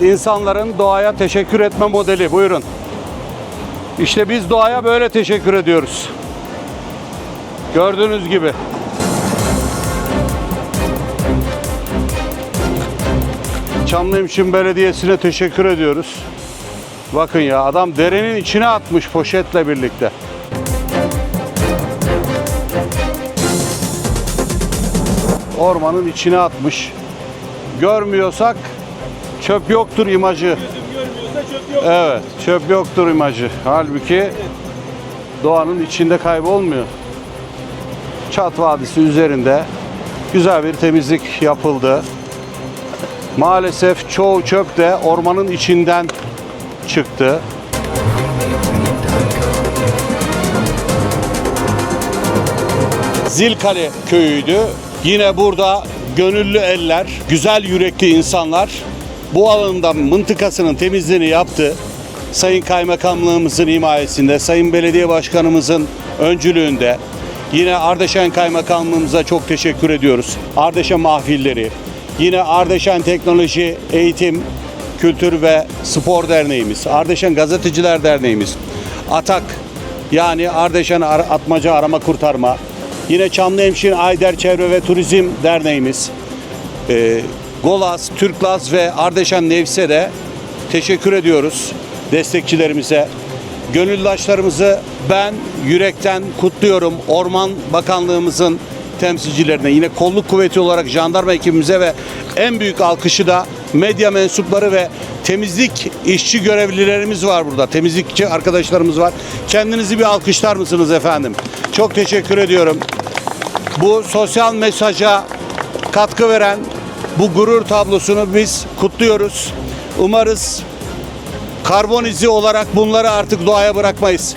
insanların doğaya teşekkür etme modeli. Buyurun. İşte biz doğaya böyle teşekkür ediyoruz. Gördüğünüz gibi. Çamlıhemşin Belediyesi'ne teşekkür ediyoruz. Bakın ya adam derenin içine atmış poşetle birlikte. Ormanın içine atmış. Görmüyorsak çöp yoktur imajı. Evet, çöp yoktur imajı. Halbuki doğanın içinde kaybolmuyor. Çat Vadisi üzerinde güzel bir temizlik yapıldı. Maalesef çoğu çöp de ormanın içinden çıktı. Zilkale köyüydü. Yine burada gönüllü eller, güzel yürekli insanlar bu alanda mıntıkasının temizliğini yaptı. Sayın Kaymakamlığımızın himayesinde, Sayın Belediye Başkanımızın öncülüğünde yine Ardeşen Kaymakamlığımıza çok teşekkür ediyoruz. Ardeşen mahfilleri, yine Ardeşen Teknoloji Eğitim Kültür ve Spor Derneğimiz, Ardeşen Gazeteciler Derneğimiz, ATAK yani Ardeşen Ar- Atmaca Arama Kurtarma, yine Çamlıhemşin Ayder Çevre ve Turizm Derneğimiz, e, Golas, Türklaz ve Ardeşen Nevse de teşekkür ediyoruz destekçilerimize. Gönüldaşlarımızı ben yürekten kutluyorum. Orman Bakanlığımızın temsilcilerine, yine kolluk kuvveti olarak jandarma ekibimize ve en büyük alkışı da medya mensupları ve temizlik işçi görevlilerimiz var burada. Temizlikçi arkadaşlarımız var. Kendinizi bir alkışlar mısınız efendim? Çok teşekkür ediyorum bu sosyal mesaja katkı veren bu gurur tablosunu biz kutluyoruz. Umarız karbon izi olarak bunları artık doğaya bırakmayız.